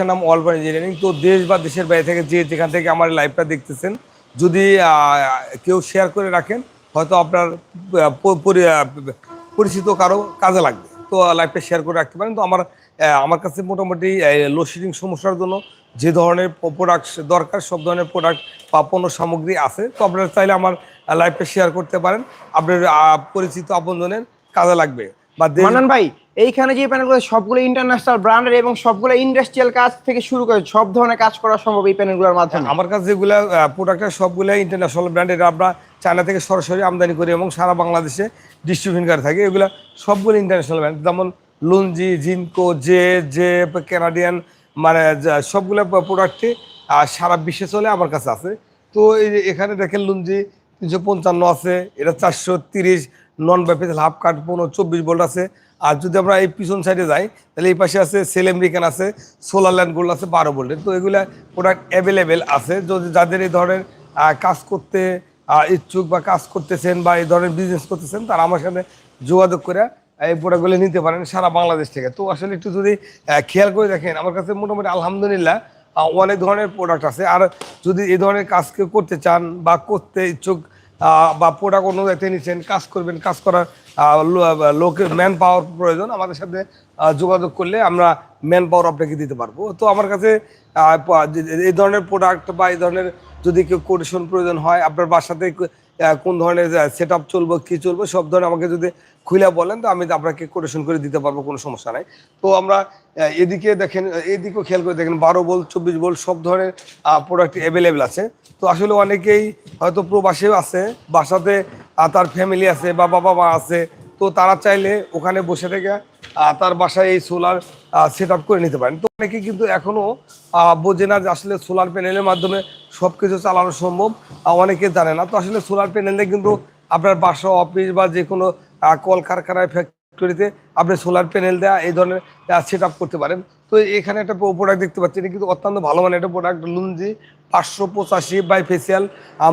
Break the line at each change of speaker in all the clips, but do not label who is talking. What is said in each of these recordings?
প্রতিষ্ঠান নাম অলবার ইঞ্জিনিয়ারিং তো দেশ বা দেশের বাইরে থেকে যে যেখান থেকে আমার লাইভটা দেখতেছেন, যদি কেউ শেয়ার করে রাখেন, হয়তো আপনার পরিচিত কারও কাজে লাগবে। তো লাইভটা শেয়ার করে রাখতে পারেন। তো আমার আমার কাছে মোটামুটি লোডশেডিং সমস্যার জন্য যে ধরনের প্রোডাক্ট দরকার, সব ধরনের প্রোডাক্ট বা পণ্য সামগ্রী আছে। তো আপনারা চাইলে আমার লাইভটা শেয়ার করতে পারেন। আপনার পরিচিত আপনজনের কাজে লাগবে। দেশ
ভাই এইখানে যে প্যানেলগুলো সবগুলো ইন্টারন্যাশনাল ব্র্যান্ডের এবং সবগুলো ইন্ডাস্ট্রিয়াল কাজ থেকে শুরু করে সব ধরনের কাজ করা সম্ভব এই প্যানেলগুলোর মাধ্যমে।
আমার কাছে যেগুলো প্রোডাক্টের সবগুলো ইন্টারন্যাশনাল ব্র্যান্ডের আমরা চায়না থেকে সরাসরি আমদানি করি এবং সারা বাংলাদেশে ডিস্ট্রিবিউশন করে থাকি। এগুলো সবগুলো ইন্টারন্যাশনাল ব্র্যান্ড যেমন Longi Jinko J J Canadian মানে সবগুলো প্রোডাক্টই সারা বিশ্বে চলে আমার কাছে আছে। তো এই যে এখানে দেখেন লুঞ্জি তিনশো পঞ্চান্ন আছে এটা চারশো তিরিশ নন ব্যাপেজ হাফ কাট পনেরো, চব্বিশ বোল্ট আছে। আর যদি আমরা এই পিছন সাইডে যাই, তাহলে এই পাশে আছে সেল আমেরিকান আছে সোলার ল্যান্ড গোল্ড আছে, বারো বোল্টের তো এগুলা প্রোডাক্ট অ্যাভেলেবেল আছে। যদি যাদের এই ধরনের কাজ করতে ইচ্ছুক বা কাজ করতেছেন বা এই ধরনের বিজনেস করতেছেন, তারা আমার সাথে যোগাযোগ করে এই প্রোডাক্টগুলো নিতে পারেন সারা বাংলাদেশ থেকে। তো আসলে একটু যদি খেয়াল করে দেখেন, আমার কাছে মোটামুটি আলহামদুলিল্লাহ অনেক ধরনের প্রোডাক্ট আছে। আর যদি এই ধরনের কাজ কেউ করতে চান বা করতে ইচ্ছুক বা প্রোডাক্ট অন্য জায়গায় নিচ্ছেন কাজ করবেন, কাজ করার লোকের ম্যান পাওয়ার প্রয়োজন, আমাদের সাথে যোগাযোগ করলে আমরা ম্যান পাওয়ার আপনাকে দিতে পারব। তো আমার কাছে এই ধরনের প্রোডাক্ট বা এই ধরনের যদি কেউ কোটেশন প্রয়োজন হয়, আপনার বাসাতে কোন ধরনের সেট আপ চলবো, কী চলবো, সব ধরনের আমাকে যদি খুলে বলেন, তো আমি আপনাকে কোটেশন করে দিতে পারব, কোনো সমস্যা নাই। তো আমরা এদিকে দেখেন এদিকেও খেয়াল করে দেখেন, বারো বল চব্বিশ বল সব ধরনের প্রোডাক্ট অ্যাভেলেবেল আছে। তো আসলে অনেকেই হয়তো প্রবাসেও আছে, বাসাতে তার ফ্যামিলি আছে বা বাবা মা আছে, তো তারা চাইলে ওখানে বসে থেকে তার বাসায় এই সোলার সেট আপ করে নিতে পারেন। তো অনেকে কিন্তু এখনও বোঝে না যে আসলে সোলার প্যানেলের মাধ্যমে সব কিছু চালানো সম্ভব। অনেকে জানে না। তো আসলে সোলার প্যানেলে কিন্তু আপনার বাসা অফিস বা যে কোনো কলকারখানায় ফ্যাক্টরিতে আপনি সোলার প্যানেল দেওয়া এই ধরনের সেট করতে পারেন। তো এখানে একটা প্রোডাক্ট দেখতে পাচ্ছি। এটা কিন্তু অত্যন্ত ভালো মানে একটা প্রোডাক্ট লুঞ্জি পাঁচশো পঁচাশি bifacial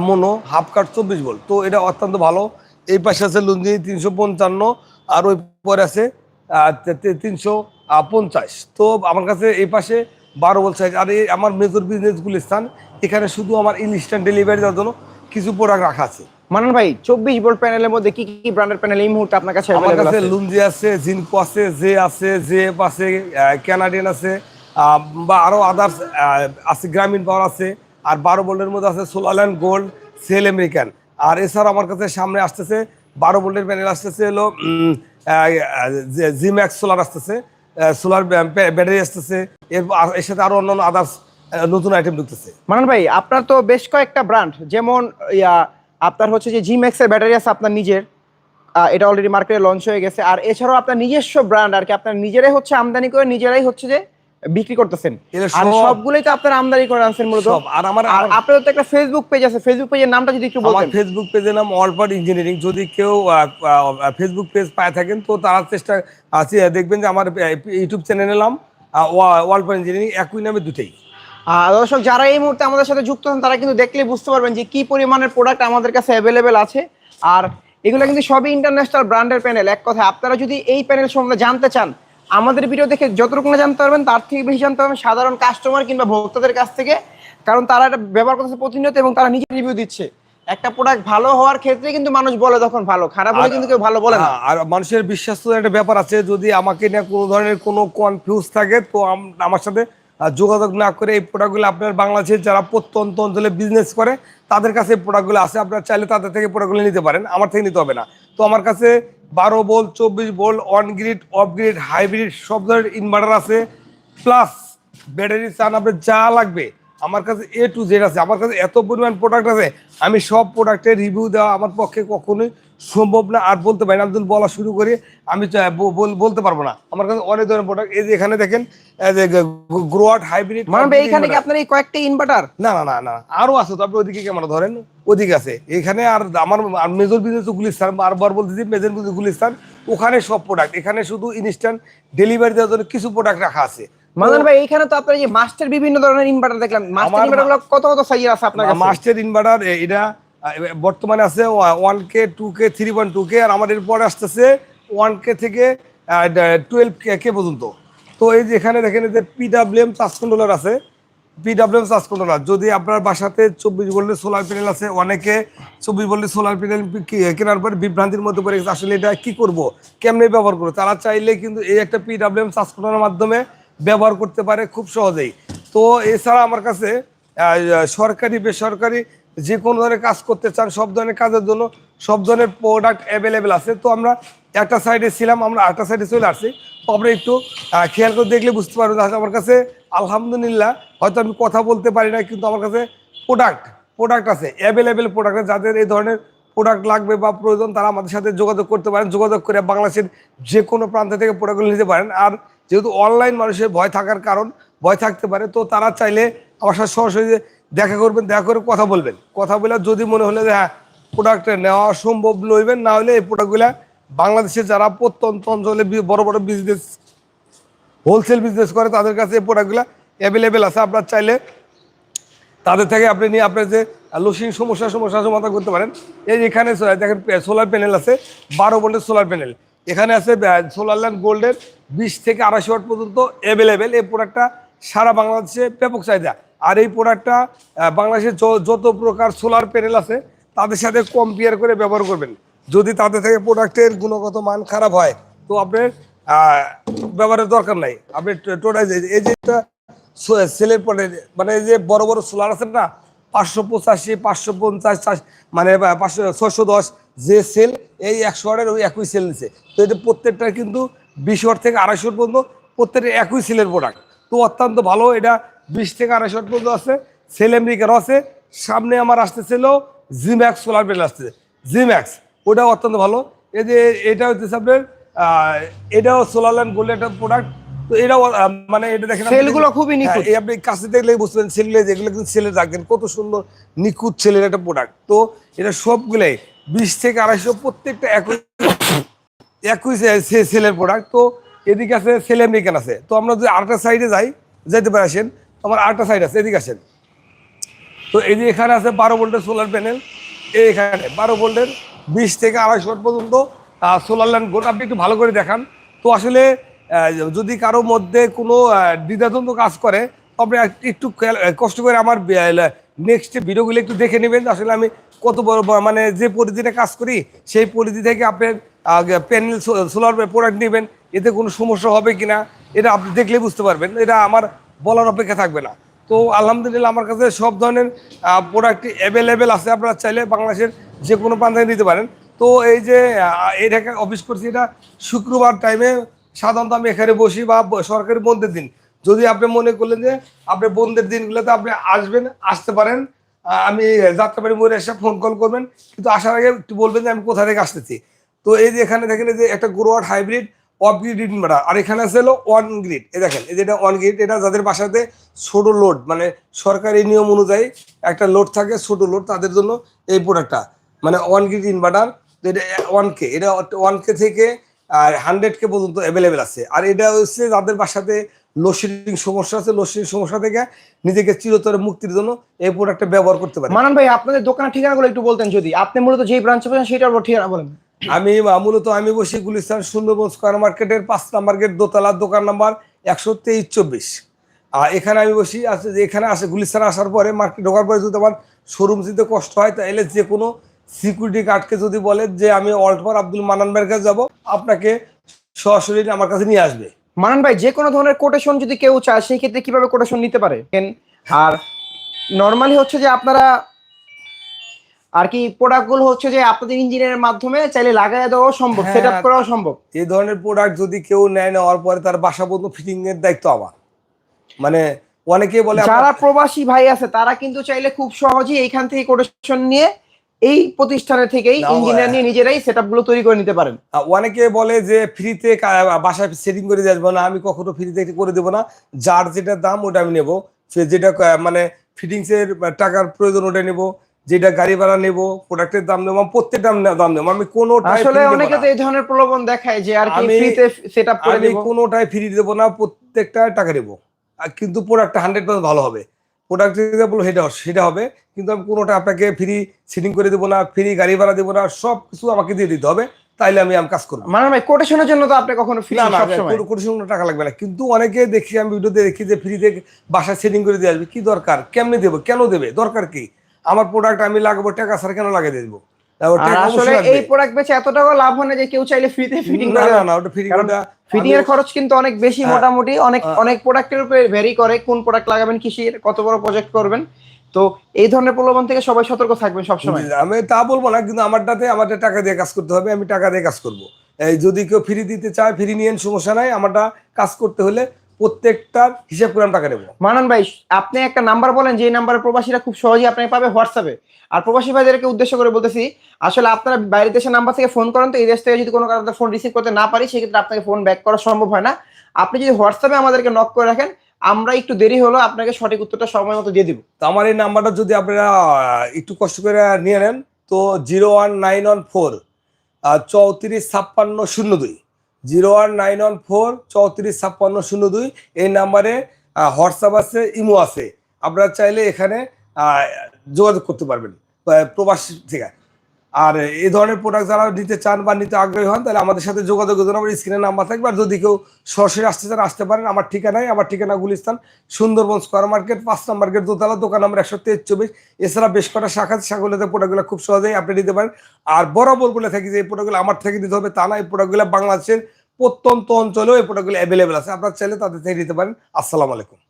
mono half cut চব্বিশ বল তো এটা অত্যন্ত ভালো। এই পাশে আছে লুঞ্জি তিনশো পঞ্চান্ন, আর ওই পরে আছে তিনশো পঞ্চাশ। তো আমার কাছে এই পাশে বারো বল সাইজ আর এই আমার মেজর বিজনেসগুলি স্থান এখানে শুধু আমার ইনস্ট্যান্ট ডেলিভারি দেওয়ার জন্য কিছু প্রোডাক্ট রাখা আছে।
মান্নান ভাই চব্বিশ ভোল্ট প্যানেলের মধ্যে কি কি ব্র্যান্ডের প্যানেল এই মুহূর্তে আপনার কাছে
আমার কাছে? লুঞ্জি আছে জিনকো আছে জে আছে জেপ আছে ক্যানাডিয়ান আছে বা আরও আদার্স আছে গ্রামীণ পাওয়ার আছে আর বারো বোল্টের মধ্যে আছে সোলারল্যান্ড গোল্ড সেল আমেরিকান আর এছাড়া আমার কাছে সামনে আসতেছে বারো বোল্টের প্যানেল আসতেছে হলো জিম্যাক্স সোলার আসতেছে সোলার ব্যাটারি আসতেছে, এর আর, এর সাথে আরও অন্যান্য আদার্স নতুন আইটেম ঢুকতেছে।
মানন ভাই, আপনার তো বেশ কয়েকটা ব্র্যান্ড যেমন আপনার হচ্ছে যে জিম্যাক্স এর ব্যাটারি আছে আপনার নিজের এটা অলরেডি মার্কেটে লঞ্চ হয়ে গেছে, আর এছাড়াও আপনার নিজস্ব ব্র্যান্ড আর কি, আপনার নিজেরাই হচ্ছে আমদানি করে নিজেরাই হচ্ছে যে বিক্রি করতেছেন। আর
সব-
সবগুলোই তো আপনার আমদানি করে আনছেন মূলত।
আর আমার-
আর আপনাদের তো একটা ফেসবুক পেজ আছে। ফেসবুক পেজের নামটা যদি একটু বলতেন।
ফেসবুক পেজের নাম অলপার্ট ইঞ্জিনিয়ারিং যদি কেউ ফেসবুক পেজ পায় থাকেন তো তারা চেষ্টা আছে দেখবেন যে আমার ইউটিউব চ্যানেলের নাম অলপার্ট ইঞ্জিনিয়ারিং একই নামে দুটেই।
দর্শক যারা এই মুহূর্তে আমাদের সাথে যুক্ত হন তারা কিন্তু দেখলে বুঝতে পারবেন যে কি পরিমাণের প্রোডাক্ট আমাদের কাছে অ্যাভেলেবেল আছে। আর এগুলো কিন্তু সবই ইন্টারন্যাশনাল ব্র্যান্ডের প্যানেল এক কথায় আপনারা যদি এই প্যানেল সম্বন্ধে জানতে চান আমাদের ভিডিও দেখে যতটুকু না জানতে পারবেন তার থেকে বেশি জানতে পারবেন সাধারণ কাস্টমার কিংবা ভোক্তাদের কাছ থেকে। কারণ তারা এটা ব্যবহার করতেছে প্রতিনিয়ত এবং তারা নিজে রিভিউ দিচ্ছে। একটা প্রোডাক্ট ভালো হওয়ার ক্ষেত্রে কিন্তু মানুষ বলে তখন ভালো খারাপ হলে কিন্তু কেউ ভালো বলে না।
হ্যাঁ, আর মানুষের বিশ্বাস তো একটা ব্যাপার আছে যদি আমাকে নিয়ে কোনো ধরনের কোনো কনফিউজ থাকে তো আমার সাথে যোগাযোগ না করে এই প্রোডাক্টগুলো আপনার বাংলাদেশের যারা প্রত্যন্ত অঞ্চলে বিজনেস করে তাদের কাছে এই প্রোডাক্টগুলো আছে আপনারা চাইলে তাদের থেকে প্রোডাক্টগুলো নিতে পারেন আমার থেকে নিতে হবে না। তো আমার কাছে বারো বোল্ট চব্বিশ volt on grid off grid hybrid সব ধরনের ইনভার্টার আছে। প্লাস ব্যাটারি চান আপনার যা লাগবে। আমার কাছে এ টু জেড আছে আমার কাছে এত পরিমাণ প্রোডাক্ট আছে আমি সব প্রোডাক্টের রিভিউ দেওয়া আমার পক্ষে কখনোই সম্ভব না আর বলতে পারি না আমি বলা শুরু করি আমি বলতে পারব না। আমার কাছে অনেক ধরনের প্রোডাক্ট এই যে এখানে দেখেন গ্রোয়াট হাইব্রিড
মানে এইখানে কি আপনার এই কয়েকটা ইনভার্টার
না না না না আরও আছে তো আপনি ওদিকে ক্যামেরা ধরেন? ওদিকে আছে। এখানে আর আমার মেজর বিজনেস গুলিস্তান বারবার বলতেছি মেজর বিজনেস গুলিস্তান ওখানে সব প্রোডাক্ট এখানে শুধু ইনস্ট্যান্ট ডেলিভারি দেওয়ার জন্য কিছু প্রোডাক্ট রাখা আছে।
মাদান ভাই এইখানে তো আপনার যে মাস্টার বিভিন্ন ধরনের ইনভার্টার দেখলাম। মাস্টার ইনভার্টার কত কত সাইজের আছে আপনার কাছে?
মাস্টার ইনভার্টার এটা বর্তমানে আছে one K two K three point two K আর আমাদের পরে আসতেছে ওয়ান কে থেকে টুয়েলভ কে পর্যন্ত। তো এই যে এখানে দেখেন যে পিডাব্লিউএম চার্জ কন্ট্রোলার আছে। পিডাব্লিউএম চার্জ কন্ট্রোলার যদি আপনার বাসাতে চব্বিশ ভোল্টের সোলার প্যানেল আছে অনেকে চব্বিশ ভোল্টের সোলার প্যানেল কেনার পর বিভ্রান্তির মধ্যে পড়ে গেছে। আসলে এটা কি করব? কেমনে ব্যবহার করব? তারা চাইলে কিন্তু এই একটা পিডাব্লিউএম চার্জ কন্ট্রোলার মাধ্যমে ব্যবহার করতে পারে খুব সহজেই। তো এছাড়া আমার কাছে সরকারি, বেসরকারি যে কোনো ধরনের কাজ করতে চান, সব ধরনের কাজের জন্য সব ধরনের প্রোডাক্ট অ্যাভেলেবেল আছে। তো আমরা একটা সাইডে ছিলাম, আমরা আটটা সাইডে চলে আসছি। তো আমরা একটু খেয়াল করে দেখলে বুঝতে পারব যে আমার কাছে আলহামদুলিল্লাহ, হয়তো আমি কথা বলতে পারি না কিন্তু আমার কাছে প্রোডাক্ট প্রোডাক্ট আছে অ্যাভেলেবেল প্রোডাক্ট যাদের এই ধরনের প্রোডাক্ট লাগবে বা প্রয়োজন, তারা আমাদের সাথে যোগাযোগ করতে পারেন। যোগাযোগ করে বাংলাদেশের যে কোনো প্রান্ত থেকে প্রোডাক্টগুলো নিতে পারেন। আর যেহেতু অনলাইন মানুষের ভয় থাকার কারণ, ভয় থাকতে পারে, তো তারা চাইলে আমার সাথে সরাসরি দেখা করবেন, দেখা করে কথা বলবেন। কথা বলে যদি মনে হলে যে হ্যাঁ প্রোডাক্টটা নেওয়া সম্ভব নইবেন, না হলে এই প্রোডাক্টগুলা বাংলাদেশে যারা প্রত্যন্ত অঞ্চলে বড় বড় বিজনেস হোলসেল বিজনেস করে, তাদের কাছে এই প্রোডাক্টগুলো অ্যাভেলেবেল আছে। আপনার চাইলে তাদের থেকে আপনি নিয়ে আপনার যে লসিং সমস্যা সমস্যা সমাধান করতে পারেন। এই এখানে দেখেন সোলার প্যানেল আছে, বারো ভোল্টের সোলার প্যানেল এখানে আছে সোলার ল্যান্ড গোল্ডের বিশ থেকে আড়াইশো ওয়াট পর্যন্ত অ্যাভেলেবেল এই প্রোডাক্টটা সারা বাংলাদেশে ব্যাপক চাহিদা। আর এই প্রোডাক্টটা বাংলাদেশের যত প্রকার সোলার প্যানেল আছে, তাদের সাথে কম্পেয়ার করে ব্যবহার করবেন। যদি তাদের থেকে প্রোডাক্টের গুণগত মান খারাপ হয়, তো আপনার ব্যবহারের দরকার নাই। আপনি টোটাল এই যে সেলের পরে মানে যে বড় বড় সোলার আছে না, পাঁচশো পঁচাশি, পাঁচশো পঞ্চাশ মানে পাঁচশো ছশো দশ, যে সেল এই একশো ওয়াটের ওই একই সেল নিচ্ছে তো এটা প্রত্যেকটা কিন্তু বিশ ওয়াট থেকে আড়াইশো ওয়াট পর্যন্ত প্রত্যেকটা একই সেলের প্রোডাক্ট তো অত্যন্ত ভালো এটা বিশ থেকে আড়াইশো পর্যন্ত আছে। সেল আমেরিকারও আছে। সামনে আমার আসতেছিল জিম্যাক্স সোলার প্যানেল আসতেছে। জিম্যাক্স ওটা অত্যন্ত ভালো। এই যে এটা হচ্ছে আপনার এটাও সোলার ল্যান্ড গোল্ড একটা প্রোডাক্ট তো এটাও মানে এটা দেখেন
সেলগুলো খুবই নিখুঁত।
হ্যাঁ, এই আপনি কাছে দেখলে বুঝবেন সেলে যেগুলো কিন্তু সেলে রাখবেন কত সুন্দর নিখুঁত ছেলের একটা প্রোডাক্ট তো এটা সবগুলাই বিশ থেকে আড়াইশো প্রত্যেকটা একই একই সেলের প্রোডাক্ট তো এদিকে আছে সেল আমেরিকান আছে। তো আমরা যদি আরেকটা সাইডে যাই যেতে পারে, আসেন, আমার আরেকটা সাইড আছে, এদিকে আসেন। তো এই যে এখানে আছে বারো ভোল্টের সোলার প্যানেল এখানে বারো ভোল্টের বিশ থেকে আড়াইশো পর্যন্ত সোলার ল্যান্ড গোল্ড আপনি একটু ভালো করে দেখান। তো আসলে যদি কারও মধ্যে কোনো দ্বিধাদ্বন্দ্ব কাজ করে এক- একটু কষ্ট করে আমার নেক্সট ভিডিওগুলো একটু দেখে নেবেন আসলে আমি কত বড় মানে যে পরিধিতে কাজ করি, সেই পরিধি থেকে আপনার প্যানেল সোলার প্রোডাক্ট নেবেন, এতে কোনো সমস্যা হবে কি না এটা আপনি দেখলেই বুঝতে পারবেন, এটা আমার বলার অপেক্ষা থাকবে না। তো আলহামদুলিল্লাহ আমার কাছে সব ধরনের প্রোডাক্ট অ্যাভেলেবেল আছে, আপনারা চাইলে বাংলাদেশের যে কোনো প্রান্তে নিতে পারেন। তো এই যে এই অফিস করছি, এটা শুক্রবার টাইমে সাধারণত আমি এখানে বসি বা সরকারি বন্ধের দিন। যদি আপনি মনে করলেন যে, আপনি বন্ধের দিনগুলোতে আপনি আসবেন, আসতে পারেন আমি যাত্রাবাড়ি মোড়ে এসে ফোন কল করবেন, কিন্তু আসার আগে একটু বলবেন যে, আমি কোথা থেকে আসতেছি। তো এই যে এখানে দেখেন যে একটা grower hybrid off grid inverter আর এখানে আছে হলো ওয়ান গ্রিড এই দেখেন, এই যেটা ওয়ান গ্রিড এটা যাদের বাসাতে ছোট লোড মানে সরকারি নিয়ম অনুযায়ী একটা লোড থাকে, ছোট লোড তাদের জন্য এই প্রোডাক্টটা মানে ওয়ান গ্রিড ইনভার্টার এটা ওয়ান কে এটা ওয়ান কে থেকে আর হান্ড্রেড কে পর্যন্ত অ্যাভেলেবেল আছে। আর এটা হচ্ছে যাদের বাসাতে লোডশেডিং সমস্যা আছে লোডশেডিং সমস্যা থেকে নিজেকে চিরতরে মুক্তির জন্য এই প্রোডাক্টটা ব্যবহার করতে পারে।
মানান ভাই, আপনাদের দোকানের ঠিকানাগুলো একটু বলতেন যদি। আপনি মূলত যেই ব্রাঞ্চে বসেন সেটার ঠিকানা বলেন।
আমি মূলত আমি বসি গুলিস্তান সুন্দরবন স্কোয়ার মার্কেটের পাঁচ নাম্বার গেট, দোতলার দোকান নাম্বার একশো তেইশ চব্বিশ। আর এখানে আমি বসি এখানে আসে, গুলিস্তান আসার পরে মার্কেট ঢোকার পরে যদি আমার শোরুম যেতে কষ্ট হয়, তাহলে যে কোনো সিকিউরিটি গার্ডকে যদি বলে যে আমি অল্টপার আব্দুল মানান ভাইয়ের কাছে যাব, আপনাকে সরাসরি আমার কাছে নিয়ে আসবে।
মানান ভাই, যে কোনো ধরনের কোটেশন যদি কেউ চায়, সেই ক্ষেত্রে কীভাবে কোটেশন নিতে পারে? আর নর্মালি হচ্ছে যে আপনারা আর কি প্রোডাক্টগুলো হচ্ছে যে আপনাদের ইঞ্জিনিয়ারের মাধ্যমে চাইলে লাগাই দেওয়াও সম্ভব
হ্যাঁ।
সেট আপ করাও সম্ভব।
এই ধরনের প্রোডাক্ট যদি কেউ নেয় নেওয়ার পরে তার বাসা পর্যন্ত ফিটিং এর দায়িত্ব আমার। মানে অনেকে বলে
যারা প্রবাসী ভাই আছে তারা কিন্তু চাইলে খুব সহজেই এইখান থেকে কোটেশন নিয়ে এই প্রতিষ্ঠানে থেকেই ইঞ্জিনিয়ার নিয়ে নিজেরাই সেটগুলো তৈরি করে নিতে পারেন।
অনেকে বলে যে ফ্রিতে বাসায় সেটিং করে দিয়ে আসব না আমি কখনো ফ্রিতে করে দেবো না। যার যেটা দাম ওটা আমি নেব। যেটা মানে ফিটিংস এর টাকার প্রয়োজন ওটা নেব। যেটা গাড়ি ভাড়া নেব প্রোডাক্টের দাম নেব আমি প্রত্যেকটা দাম নেব আমি কোনোটাই
আসলে অনেকে তো এই ধরনের প্রলোভন দেখায় যে আর কি
আমি-
ফ্রিতে সেট আপ করে
কোনোটাই ফ্রি দেবো না প্রত্যেকটা টাকা দেবো আর কিন্তু প্রোডাক্টটা হান্ড্রেড পার্সেন্ট ভালো হবে। প্রোডাক্ট যেটা বলব সেটা সেটা হবে। কিন্তু আমি কোনোটা আপনাকে ফ্রি সিটিং করে দেবো না ফ্রি গাড়ি ভাড়া দেবো না সব কিছু আমাকে দিয়ে দিতে হবে। তাইলে আমি আমি কাজ করব।
মানে ভাই কোটেশনের জন্য তো আপনি কখনো ফ্রি
না না
সবসময়?
কোনো কোনো টাকা লাগবে না। কিন্তু অনেকে দেখি আমি ভিডিওতে দেখি যে ফ্রিতে বাসায় সেটিং করে দিয়ে আসবে। কি দরকার? কেমনে দেবো? কেন দেবে? দরকার কি? আমার প্রোডাক্ট আমি লাগাবো টাকা স্যার কেন লাগিয়ে দেবো?
আসলে এই প্রোডাক্ট বেচে এত টাকা লাভ হয় না যে কেউ চাইলে ফ্রিতে ফিটিং
না না না ওটা ফ্রি
ফিটিং এর খরচ কিন্তু অনেক বেশি
হ্যাঁ।
মোটামুটি। অনেক অনেক প্রোডাক্টের উপরে ভ্যারি করে কোন প্রোডাক্ট লাগাবেন কিসের কত বড় প্রজেক্ট করবেন। তো এই ধরনের প্রলোভন থেকে সবাই সতর্ক থাকবেন সবসময়।
আমি তা বলব না কিন্তু আমারটাতে আমারটা টাকা দিয়ে কাজ করতে হবে আমি টাকা দিয়ে কাজ করব। এই যদি কেউ ফ্রি দিতে চায় ফ্রি নিয়ে সমস্যা নাই আমারটা কাজ করতে হলে প্রত্যেকটার হিসাব করে আমি টাকা নেব।
মানন ভাই আপনি একটা নাম্বার বলেন যে নাম্বারে প্রবাসীরা খুব সহজেই আপনাকে পাবে হোয়াটসঅ্যাপে। আর প্রবাসী ভাইদেরকে উদ্দেশ্য করে বলতেছি আসলে আপনারা বাইরের দেশের নাম্বার থেকে ফোন করেন তো এই দেশ থেকে যদি কোনো কারণে ফোন রিসিভ করতে না পারি সেক্ষেত্রে আপনাকে ফোন ব্যাক করা সম্ভব হয় না। আপনি যদি হোয়াটসঅ্যাপে আমাদেরকে নক করে রাখেন আমরা একটু দেরি হলো আপনাকে সঠিক উত্তরটা সময় মতো দিয়ে দিব।
তো আমার এই নাম্বারটা যদি আপনারা একটু কষ্ট করে নিয়ে নেন তো zero one nine one four চৌত্রিশ ছাপ্পান্ন শূন্য দুই। Zero one nine one four চৌত্রিশ ছাপ্পান্ন শূন্য দুই। এই নাম্বারে হোয়াটসঅ্যাপ আছে, ইমো আছে। আপনারা চাইলে এখানে যোগাযোগ করতে পারবেন প্রবাসী থেকে। আর এই ধরনের প্রোডাক্ট যারা নিতে চান বা নিতে আগ্রহী হন, তাহলে আমাদের সাথে যোগাযোগের জন্য আমার স্ক্রিনে নাম্বার থাকবে। আর যদি কেউ সরাসরি আসতে চান, আসতে পারেন। আমার ঠিকানায়, আমার ঠিকানা গুলিস্তান সুন্দরবন স্কোয়ার মার্কেট, পাঁচ নম্বর গেট দোতলা, দোকান নম্বর একশো তেইশ চব্বিশ। এছাড়া বেশ কটা শাখা শাখাগুলোতে প্রোডাক্টগুলো খুব সহজেই আপনি নিতে পারেন। আর বরাবর বলে থাকি যে, এই প্রোডাক্টগুলো আমার থেকে নিতে হবে। তা না, এই প্রোডাক্টগুলো বাংলাদেশের প্রত্যন্ত অঞ্চলেও এই প্রোডাক্টগুলো অ্যাভেলেবেল আছে। আপনার চাইলে তাদের থেকে নিতে পারেন। আসসালামু আলাইকুম।